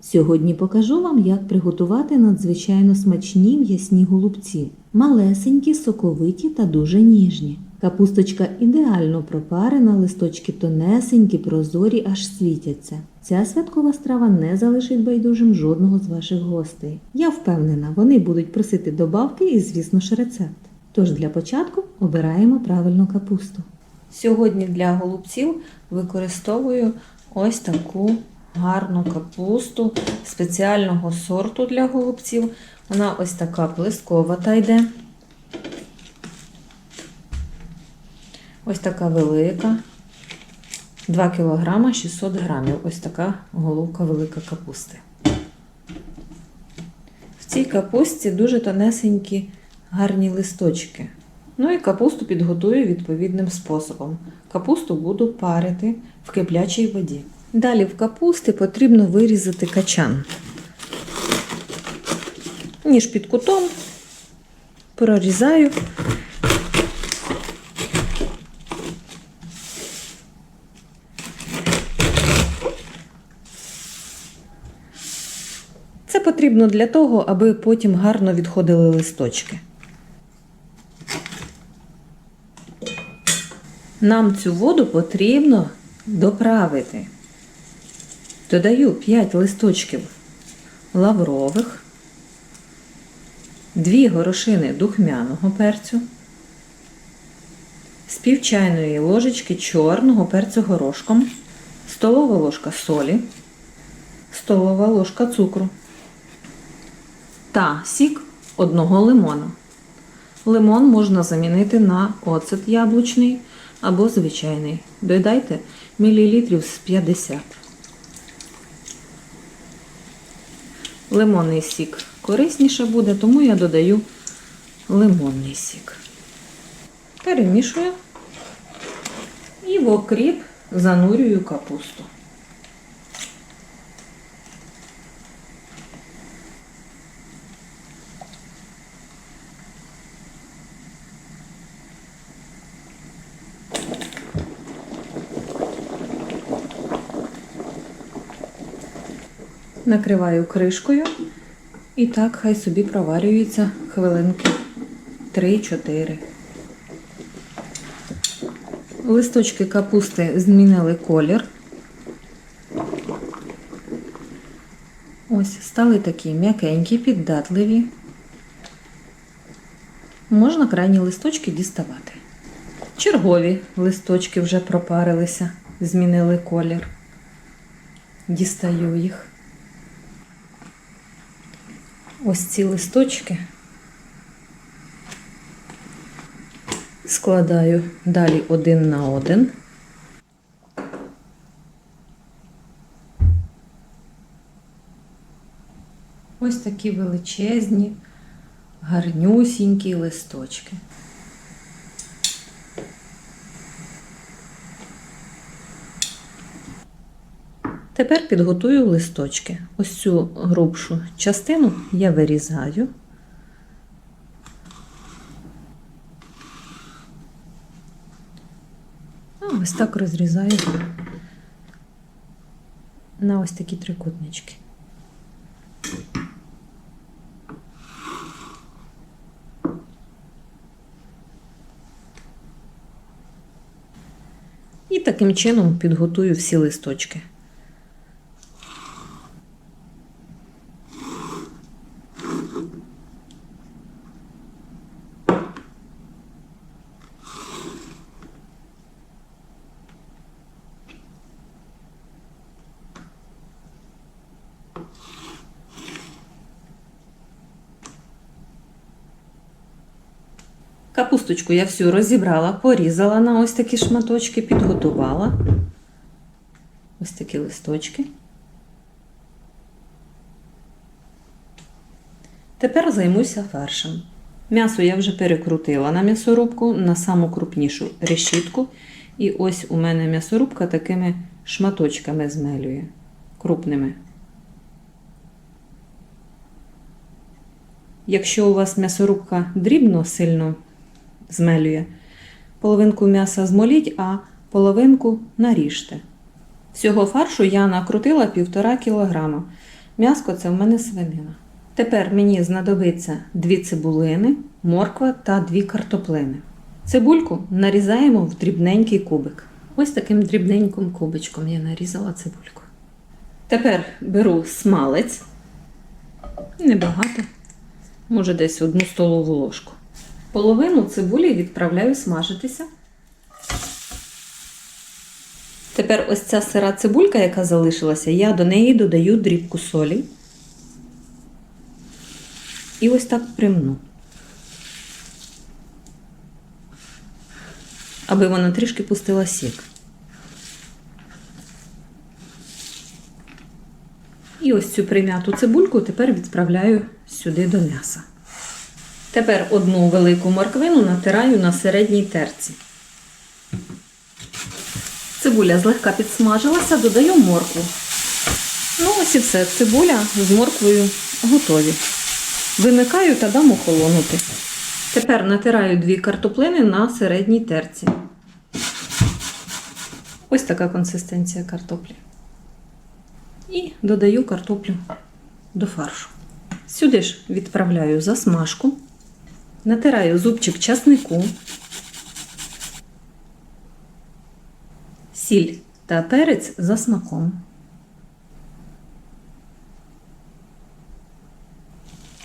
Сьогодні покажу вам, як приготувати надзвичайно смачні м'ясні голубці. Малесенькі, соковиті та дуже ніжні. Капусточка ідеально пропарена, листочки тонесенькі, прозорі, аж світяться. Ця святкова страва не залишить байдужим жодного з ваших гостей. Я впевнена, вони будуть просити добавки і, звісно ж, рецепт. Тож для початку обираємо правильну капусту. Сьогодні для голубців використовую ось таку гарну капусту спеціального сорту для голубців. Вона ось така плисковата йде. Ось така велика. 2 кг 600 грамів. Ось така головка велика капусти. В цій капусті дуже тонесенькі гарні листочки. Ну і капусту підготую відповідним способом. Капусту буду парити в киплячій воді. Далі в капусти потрібно вирізати качан. Ніж під кутом прорізаю. Це потрібно для того, аби потім гарно відходили листочки. Нам цю воду потрібно доправити. Додаю 5 листочків лаврових, 2 горошини духмяного перцю, з пів ложечки чорного перцю горошком, столова ложка солі, столова ложка цукру та сік одного лимона. Лимон можна замінити на оцет яблучний або звичайний. Додайте мілілітрів з 50. Лимонний сік корисніше буде, тому я додаю лимонний сік. Перемішую і в окріп занурюю капусту. Накриваю кришкою і так хай собі проварюється хвилинки 3-4. Листочки капусти змінили колір. Ось, стали такі м'якенькі, піддатливі. Можна крайні листочки діставати. Чергові листочки вже пропарилися, змінили колір. Дістаю їх. Ось ці листочки складаю далі один на один. Ось такі величезні, гарнюсінькі листочки. Тепер підготую листочки. Ось цю грубшу частину я вирізаю. Ось так розрізаю на ось такі трикутнички. І таким чином підготую всі листочки. Капусточку я всю розібрала, порізала на ось такі шматочки, підготувала. Ось такі листочки. Тепер займуся фаршем. М'ясо я вже перекрутила на м'ясорубку, на саму крупнішу решітку. І ось у мене м'ясорубка такими шматочками змелює, крупними. Якщо у вас м'ясорубка дрібно сильно змелює. Половинку м'яса змоліть, а половинку наріжте. Всього фаршу я накрутила 1,5 кг. М'яско це в мене свинина. Тепер мені знадобиться дві цибулини, морква та дві картоплини. Цибульку нарізаємо в дрібненький кубик. Ось таким дрібненьким кубичком я нарізала цибульку. Тепер беру смалець, небагато, може десь одну столову ложку. Половину цибулі відправляю смажитися. Тепер ось ця сира цибулька, яка залишилася, я до неї додаю дрібку солі. І ось так примну. Аби вона трішки пустила сік. І ось цю прим'яту цибульку тепер відправляю сюди до м'яса. Тепер одну велику морквину натираю на середній терці. Цибуля злегка підсмажилася, додаю моркву. Ну, ось і все. Цибуля з морквою готові. Вимикаю та дам охолонути. Тепер натираю дві картоплини на середній терці. Ось така консистенція картоплі. І додаю картоплю до фаршу. Сюди ж відправляю засмажку, натираю зубчик часнику, сіль та перець за смаком.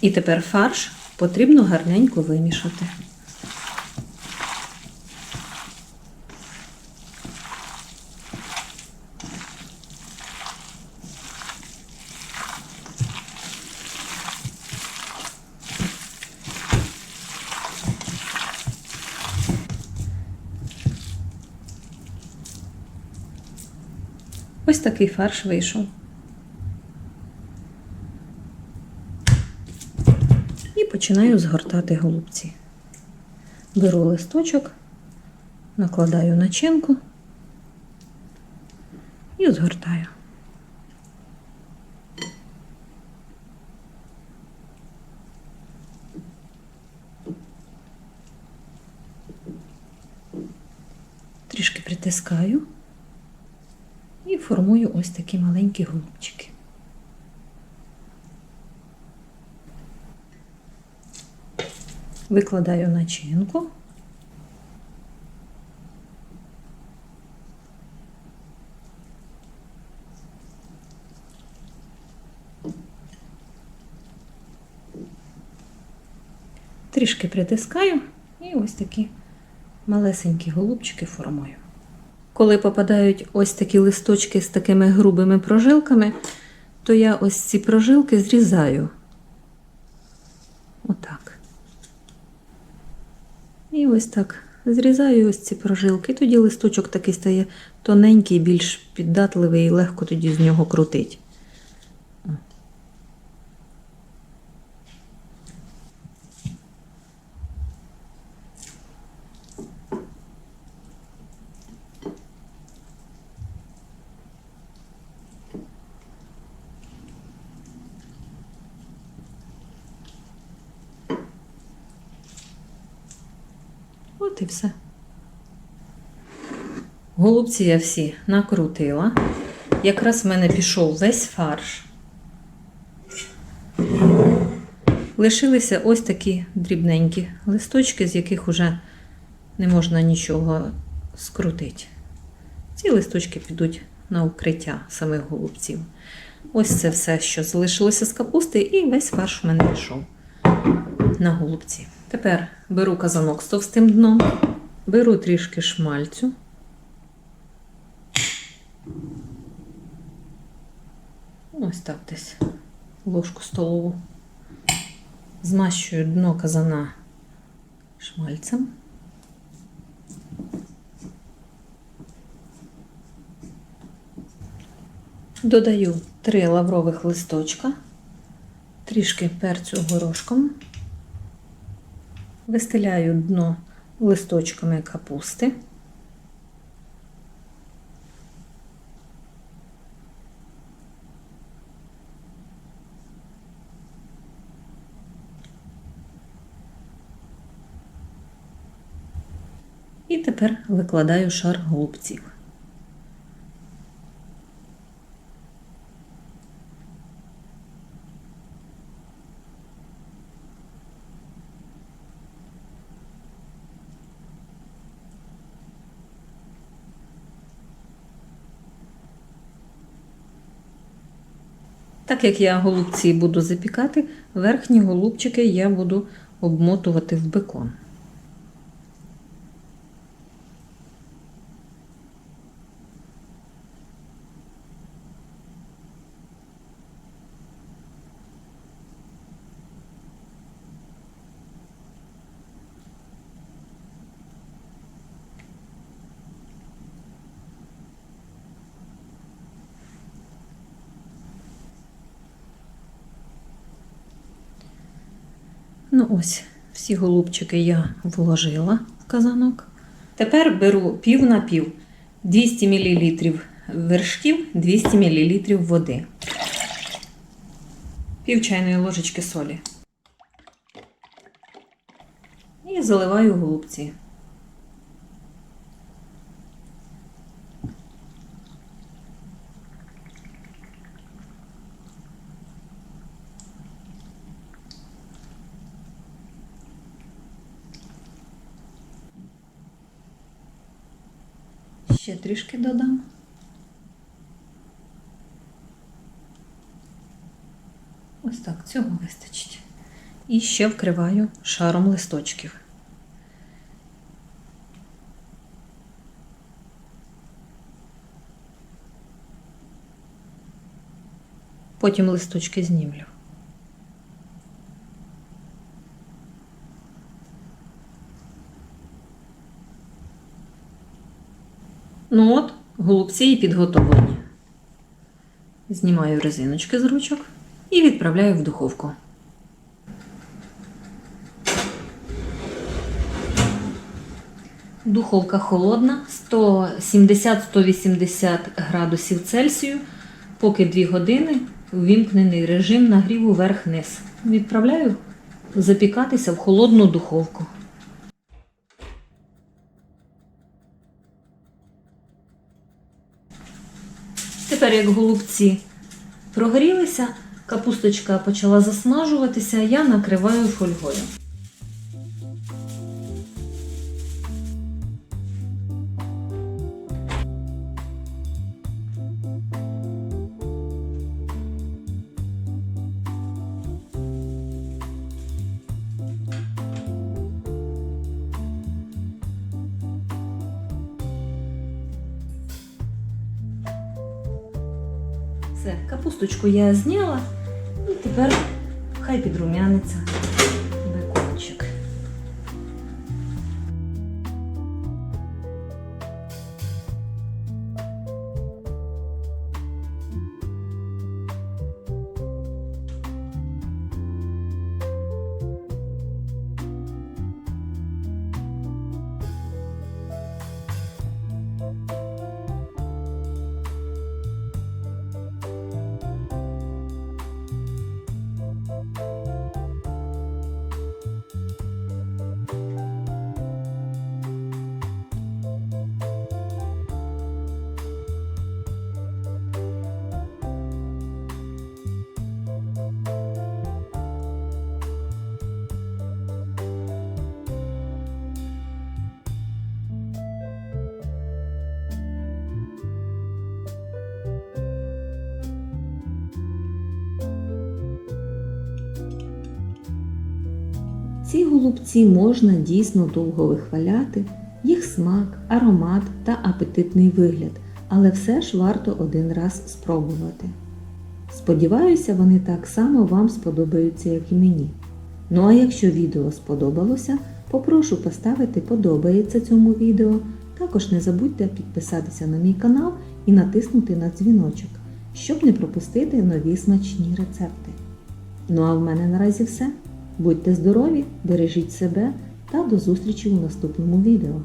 І тепер фарш потрібно гарненько вимішати. Ось такий фарш вийшов. І починаю згортати голубці. Беру листочок, накладаю начинку і згортаю. Трішки притискаю і формую ось такі маленькі голубчики. Викладаю начинку. Трішки притискаю і ось такі малесенькі голубчики формую. Коли попадають ось такі листочки з такими грубими прожилками, то я ось ці прожилки зрізаю. Отак. І ось так зрізаю ось ці прожилки. Тоді листочок такий стає тоненький, більш піддатливий і легко тоді з нього крутить. І все. Голубці я всі накрутила. Якраз в мене пішов весь фарш. Лишилися ось такі дрібненькі листочки, з яких уже не можна нічого скрутити. Ці листочки підуть на укриття самих голубців. Ось це все, що залишилося з капусти, і весь фарш в мене пішов на голубці. Тепер беру казанок з товстим дном, беру трішки шмальцю. Ось так десь ложку столову. Змащую дно казана шмальцем. Додаю три лаврових листочка, трішки перцю горошком. Вистеляю дно листочками капусти. І тепер викладаю шар голубців. Так як я голубці буду запікати, верхні голубчики я буду обмотувати в бекон. Ну ось, всі голубчики я вложила в казанок. Тепер беру пів на пів 200 мл вершків, 200 мл води. Пів чайної ложечки солі. І заливаю голубці. Ще трішки додам. Ось так, цього вистачить. І ще вкриваю шаром листочків. Потім листочки знімлю. Ну от, голубці і підготовлені. Знімаю резиночки з ручок і відправляю в духовку. Духовка холодна, 170-180 градусів Цельсію, поки 2 години увімкнений режим нагріву вверх-вниз. Відправляю запікатися в холодну духовку. Тепер, як голубці прогрілися, капусточка почала засмажуватися, я накриваю фольгою. Капусточку я зняла і тепер хай підрумяниться Ці голубці можна дійсно довго вихваляти, їх смак, аромат та апетитний вигляд, але все ж варто один раз спробувати. Сподіваюся, вони так само вам сподобаються, як і мені. Ну а якщо відео сподобалося, попрошу поставити подобається цьому відео. Також не забудьте підписатися на мій канал і натиснути на дзвіночок, щоб не пропустити нові смачні рецепти. Ну а в мене наразі все. Будьте здорові, бережіть себе та до зустрічі у наступному відео.